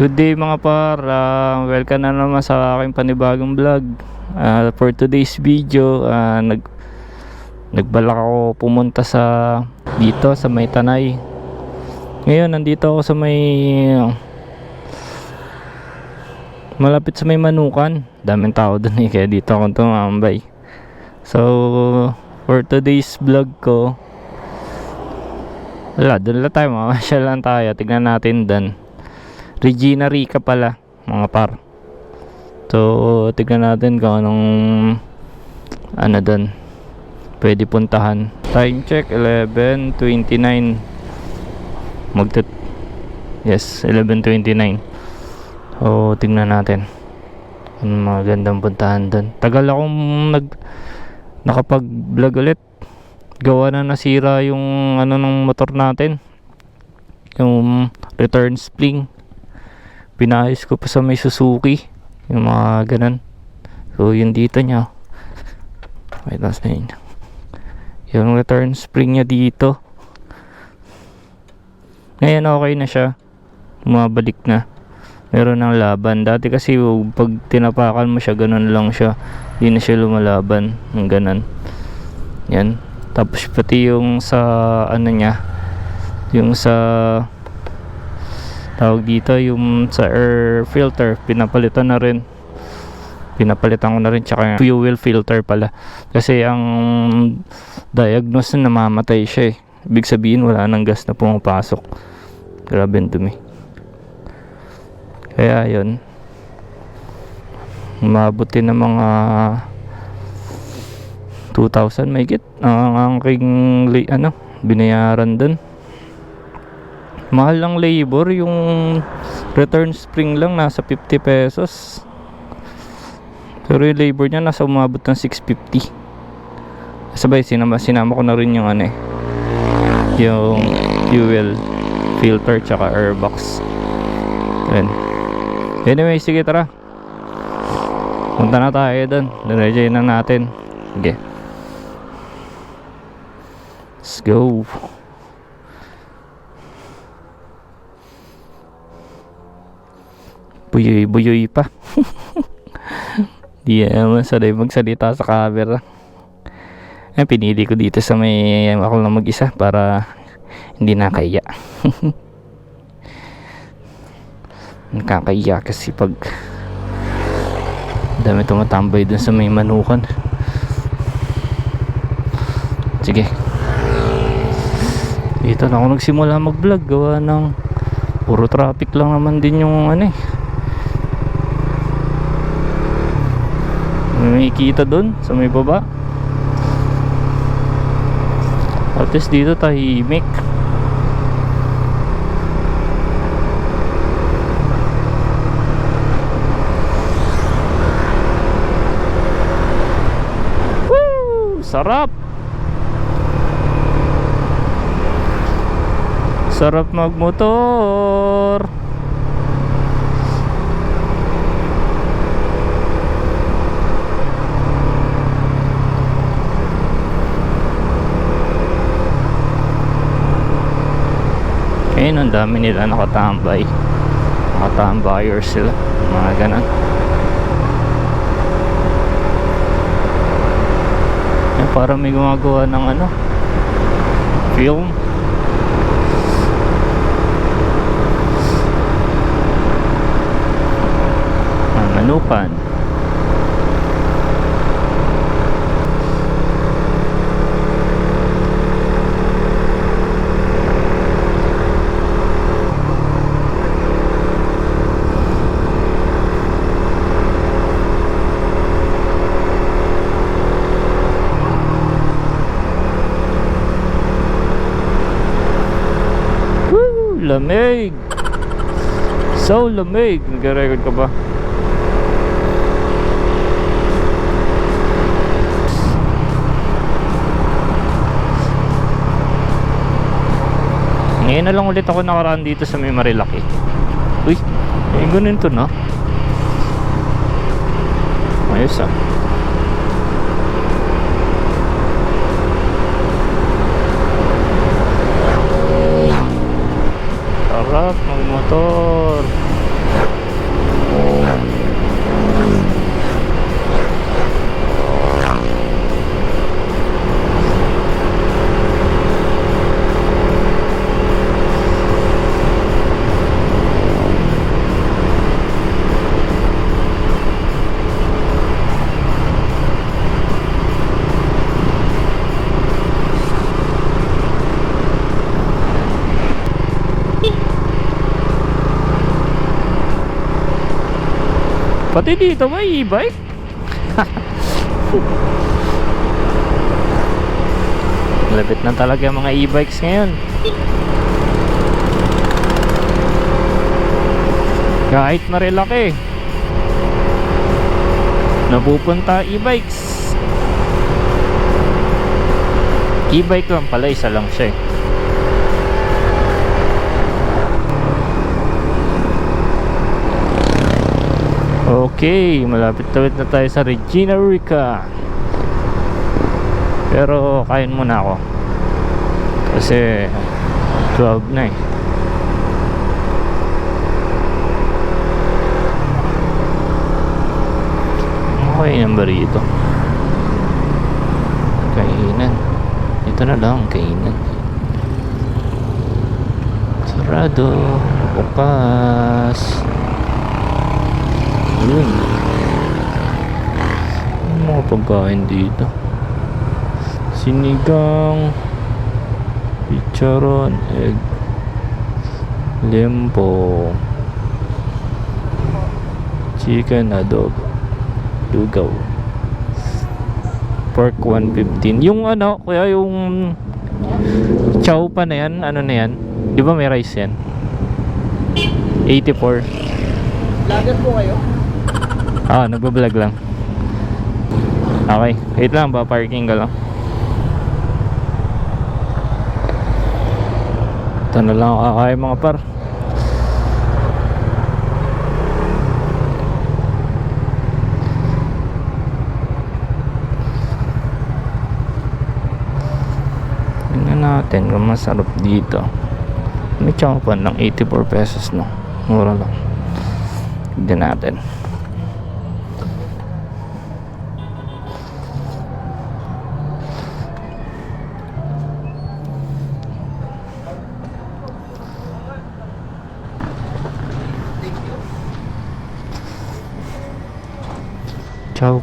Good day mga par, Ah, welcome na naman sa aking panibagong vlog. Ah, For today's video, ah, nag nagbalak ako pumunta sa dito sa may Tanay. Ngayon nandito ako sa may malapit sa may Manukan. Daming tao dun eh, kaya dito ako tumambay. So, for today's vlog ko Wala, dun lang tayo, mamasyal lang tayo. Tignan natin dun Regina Rica pala, mga par. So, tignan natin kung anong ano doon pwede puntahan. Time check 11:29. Magtut Yes, 11:29. So, tignan natin. Ano mga gandang puntahan doon. Tagal akong nag nakapag-vlog ulit. Gawa na nasira yung ano ng motor natin. Yung return spring pinayos ko pa sa may Suzuki. Yung mga ganun. So yung dito niya. Wait lang sa inyo yung return spring niya dito. Ngayon okay na siya. Bumabalik na. Meron ng laban. Dati kasi pag tinapakan mo siya ganun lang siya. Hindi na siya lumalaban. Ng ganun. Yan. Tapos pati yung sa ano niya yung sa tawag dito yung sa air filter pinapalitan na rin. Pinapalitan ko na rin tsaka fuel filter pala. Kasi ang diagnose na namamatay siya eh. Ibig sabihin wala nang gas na pumapasok. Grabe ang dumi. Kaya yun. Mabuti na mga 2,000 may git. Ang aking ano binayaran dun mahal lang labor yung return spring lang nasa 50 pesos. Pero yung labor niya nasa umabot ng 650 sabay sinama, sinama ko na rin yung ano eh yung fuel filter tsaka airbox Yun. anyway sige tara. Punta na tayo doon diretso na natin. Sige. Let's go buyoy-buyoy pa. Di naman sanay magsalita sa camera. Eh, pinili ko dito sa may ako lang mag-isa para hindi nakaya. Nakakaya kasi pag dami tumatambay dun sa may manukan. Sige. Dito na ako nagsimula mag-vlog gawa ng puro traffic lang naman din yung ano eh may kita doon sa may baba. At least dito tahimik. Woo! sarap! Sarap magmotor Ayun, ang dami nila nakatambay. Nakatambayers sila. Mga ganon. Ayun, parang may gumagawa ng ano, film. Manukan. Woo! Lamig! So lamig! Nag-record ka ba? Ngayon na lang ulit ako nakaraan dito sa may Marilaki. Uy, may ganun to na. Ayos ah. Pati dito may e-bike. Lapit na talaga mga e-bikes ngayon. Kahit marilaki. Napupunta e-bikes. E-bike lang pala, isa lang siya eh. Okay, malapit-lapit na tayo sa Regina Rica. Pero kain muna ako. Kasi 12 na eh. Okay ang ba rito? Kainan. Ito na lang, kainan. Sarado. Bukas. Yun. Mga pagkain dito? Sinigang. Picharon. Egg. Lempo. Chicken adobo. Lugaw. Pork 115. Yung ano, kuya yung chow pa na yan, ano na yan? Di ba may rice yan? 84. Lager po kayo? Ah, nagbablog lang. Okay, wait lang ba parking ka lang. Ito na lang kakain mga par. Tingnan natin kung masarap dito. May chowpan lang 84 pesos no. Mura lang. Tignan natin.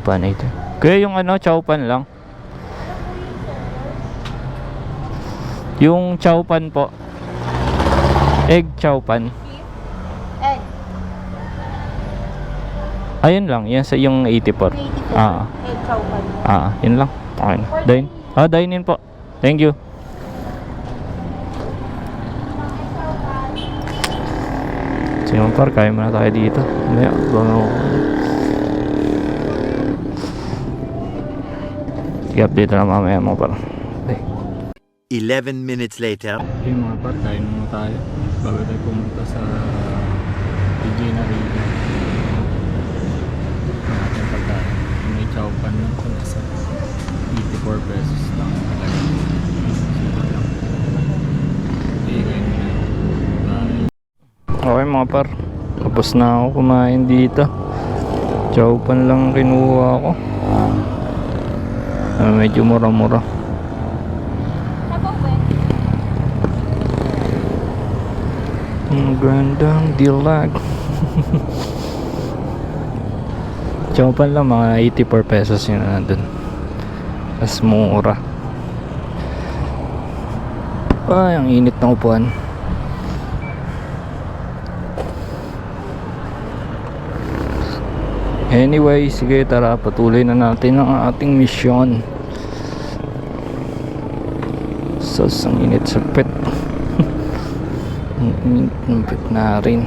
Chowpan ito. Kaya yung ano, chowpan lang. Yung chowpan po. Egg chowpan. Egg. Ayun lang, yan sa yung 84. 84. Ah, Egg chow pan. ah, yun lang. Okay. Dine. Ah, dine in po. Thank you. Sige mga par, kaya muna tayo dito. Maya, bang ako. Sige, update na mamaya mga par. Okay. 11 minutes later. Okay mga par, kain muna tayo. Bago tayo pumunta sa Regina Riga. Natin pagkain. May chow pan lang ito. Nasa 84 pesos lang talaga. Okay mga par. Tapos na ako kumain dito. Chow pan lang kinuha ko. Ah, medyo mura-mura. Ang gandang dilag. Chopan lang mga 84 pesos yun na nandun. Mas mura. Ay, ang init ng upuan. Anyway, sige tara patuloy na natin ang ating misyon. Sus, ang init sa pet. Ang init ng pet na rin.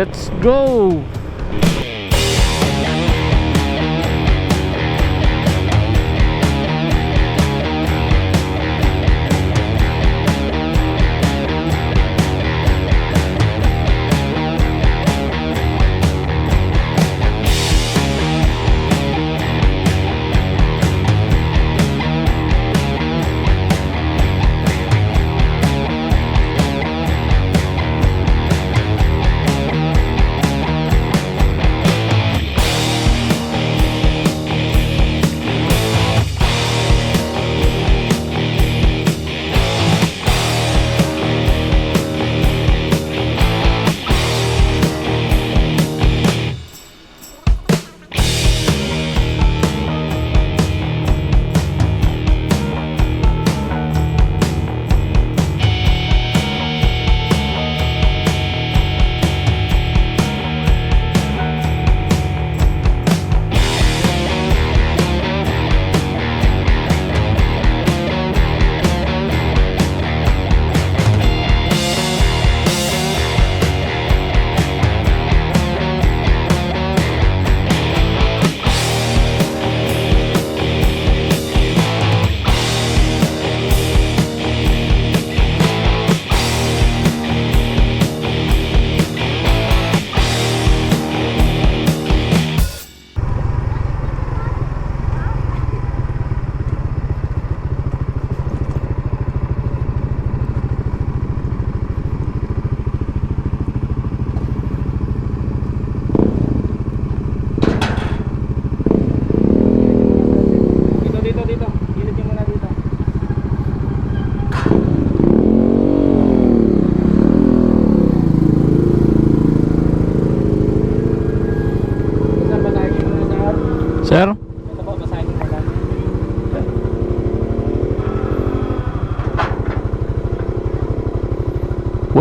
Let's go!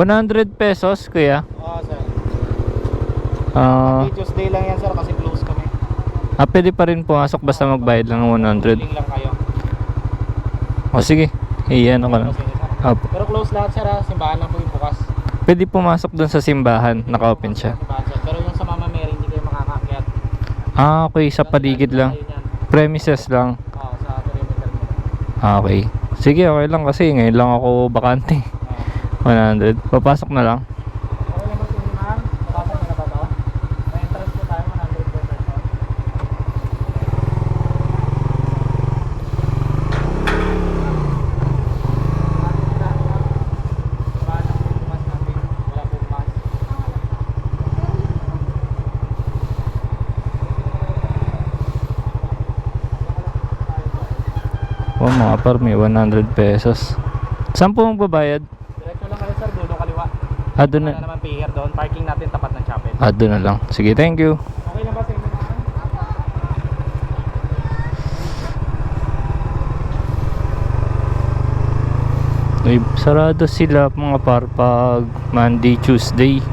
100 pesos, kuya. Oo, sir. Ah, May Tuesday lang yan, sir, kasi close kami. ah, pwede pa rin pumasok basta magbayad lang ng 100. Link lang kayo. O sige, iyan ako lang. Opo. Pero close lahat, sir, ha? Simbahan lang po yung bukas. Pwede pumasok dun sa simbahan, naka-open siya. Pero yung sa Mama Mary, hindi kayo makakakyat. Ah, okay, sa paligid lang. Premises lang. Oo, sa perimeter. Ah, okay. Sige, okay lang kasi ngayon lang ako bakante. Oo. 100. Papasok na lang. Okay lang ba si ma'am? Mabasa niyo na ba to? May entrance po tayo, 100 per person. Simbahan lang po yung mas natin. Wala pong mas. Oh, mga par, may 100 pesos. Saan po magbabayad? Diretso lang kayo sir, dulo kaliwa. Ah, doon Wala na. naman pier doon. Parking natin tapat ng chapel. Ah, doon na lang. Sige, thank you. Okay na ba sa inyo? Ay, sarado sila mga par pag Monday, Tuesday.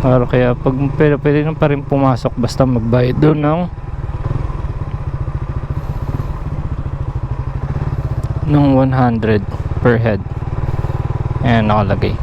Para kaya pag pero pwede na pa rin pumasok basta magbayad doon ng ng 100 per head. Ayan nakalagay.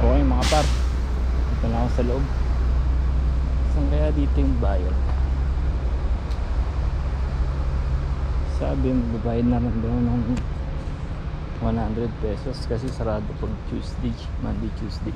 Okay mga par Ito na ako sa loob Dito yung bayad. Sabi magbabayad na lang daw ng 100 pesos Kasi sarado pag Tuesday Monday Tuesday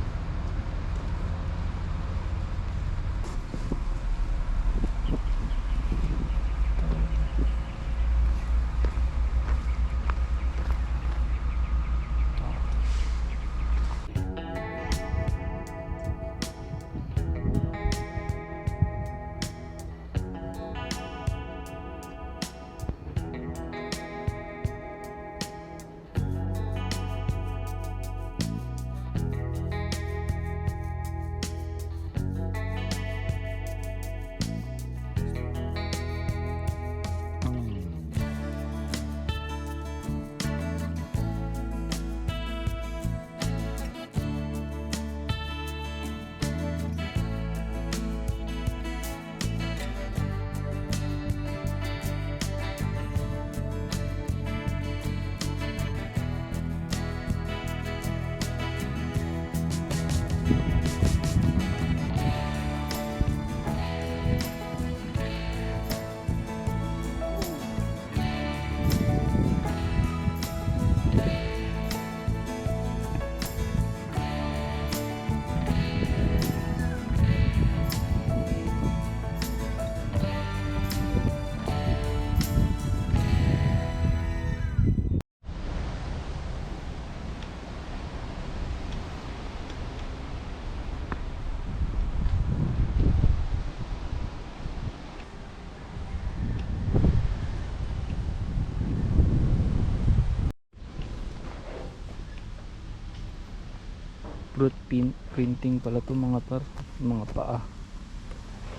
fruit pin printing pala to mga par mga paa.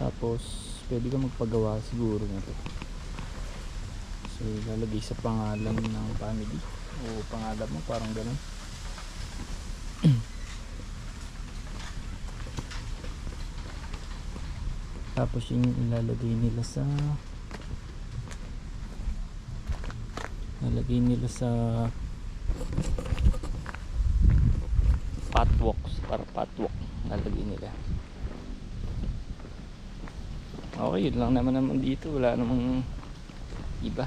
Tapos pwede ka magpagawa siguro nito. So lalagay sa pangalan ng family. O pangalan mo parang ganun. Tapos yun yung ilalagay nila sa ilalagay nila sa patwalks para patwalk lalagay nila. Okay, yun lang naman naman dito. Wala namang iba.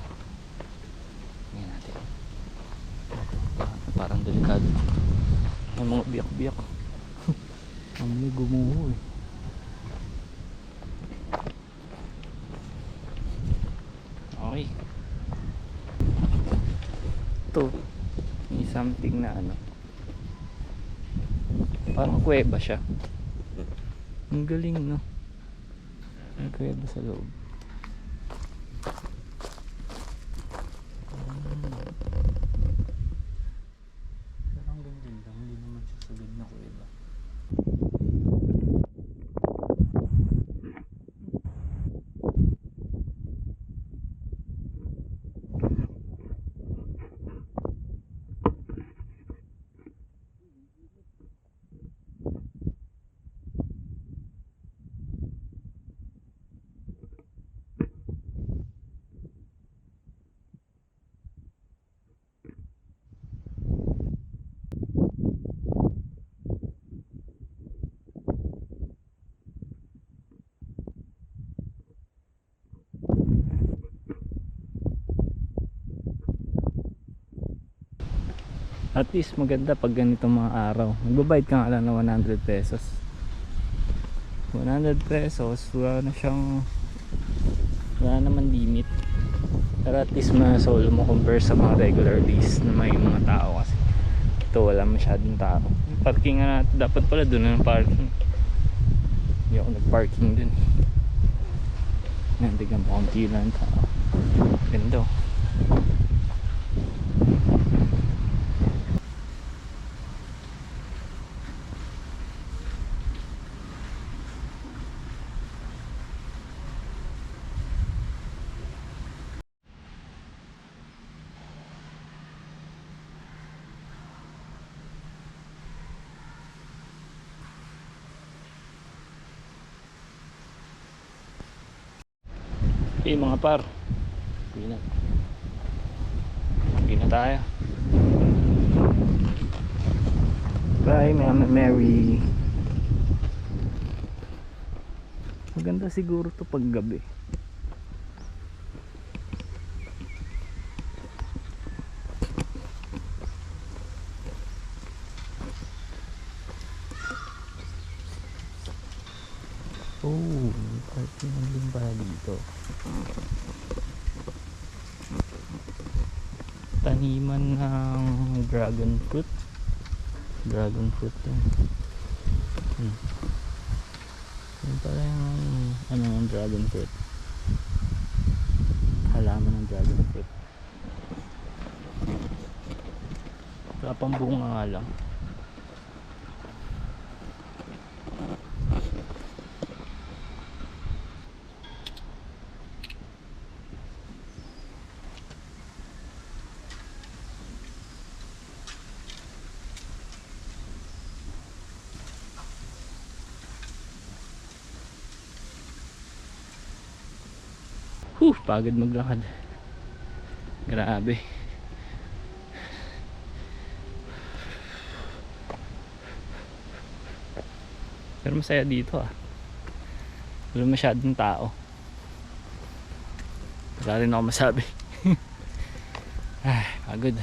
Tingnan natin. Parang delikado. May mga biyak-biyak. Ang may gumuho eh. Okay. Ito. May something na ano. Kuweba siya. Ang galing no. May kuweba sa loob. Parang ganyan lang. Hindi naman siya sagad na kuweba. At least maganda pag ganitong mga araw. Magbabayad ka nga lang ng 100 pesos. 100 pesos, wala na siyang wala naman limit. Pero at least ma-solo mo compare sa mga regular days na may mga tao kasi. Ito wala masyadong tao. Parking natin, dapat pala doon na ng parking. Hindi ako nag-parking dun. Yan, tignan mo, konti lang ang tao. Ganda Okay mga par. Uwi na. Uwi na tayo. Bye Mama Mary. Maganda siguro to pag gabi. Oh, parking din pala dito. Taniman ng dragon fruit. Dragon fruit yun. Hmm. Yun pala yung ano ng dragon fruit. Halaman ng dragon fruit. Wala pang bunga nga lang. Huh, pagod maglakad. Grabe. Pero masaya dito ah. Wala masyadong tao. Wala rin ako masabi. ah, pagod.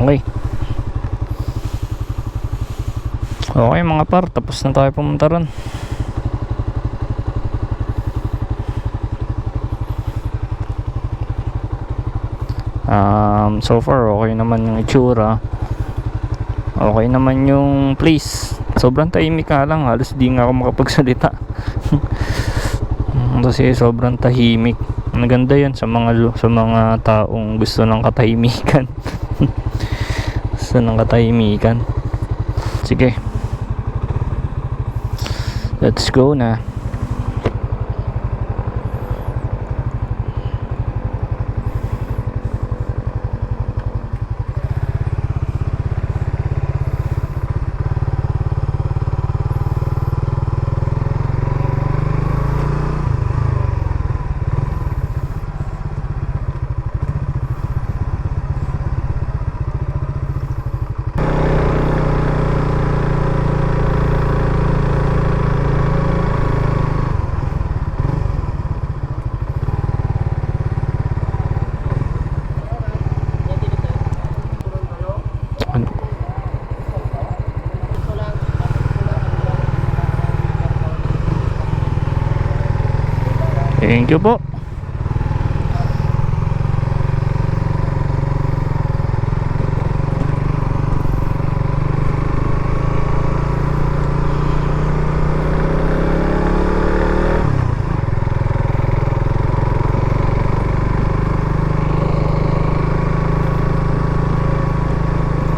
Okay. Okay mga par, tapos na tayo pumunta ron. Um, so far, okay naman yung itsura. Okay naman yung place. Sobrang tahimik nga lang, halos di nga ako makapagsalita. Kasi sobrang tahimik. Maganda yan sa mga sa mga taong gusto ng katahimikan. gusto ng katahimikan. Sige. Let's go na. Thank you po.